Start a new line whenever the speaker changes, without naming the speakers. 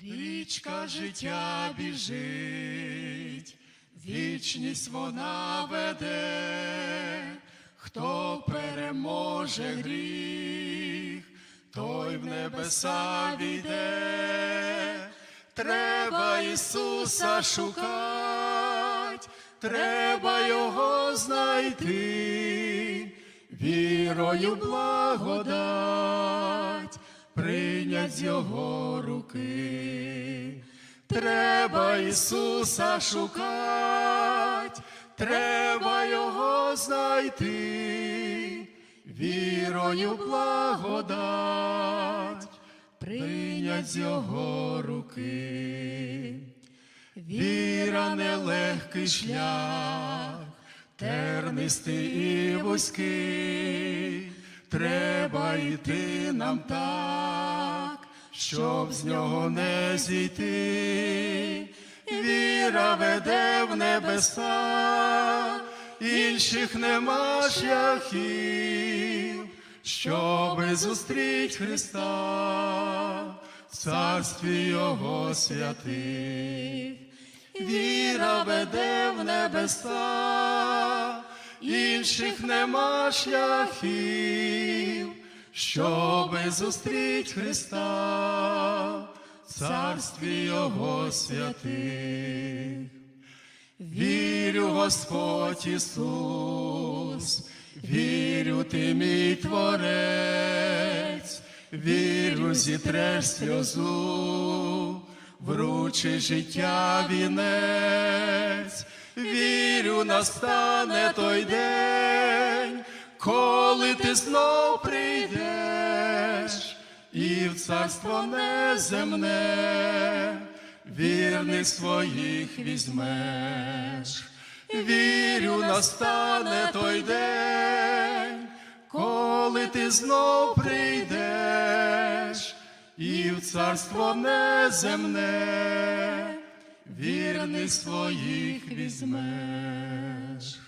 Річка життя біжить, вічність вона веде, хто переможе гріх, той в небеса війде. Треба Ісуса шукать, треба Його знайти, вірою благодать з Його руки. Треба Ісуса шукать, треба Його знайти, вірою благодать прийнять з Його руки. Віра нелегкий шлях, тернистий і вузький, треба йти нам так, щоб з нього не зійти. Віра веде в небеса, інших нема шляхів, щоби зустріть Христа, в царстві Його святих. Віра веде в небеса, інших нема шляхів, щоби зустріть Христа, в царстві Його святих. Вірю, Господь Ісус, вірю, ти мій Творець, вірю, зітреш сльозу, вручи життя вінець, вірю, настане той день, коли ти знов прийдеш, і в царство неземне вірних своїх візьмеш. Вірю, настане той день, коли ти знов прийдеш, і в царство неземне вірних своїх візьмеш.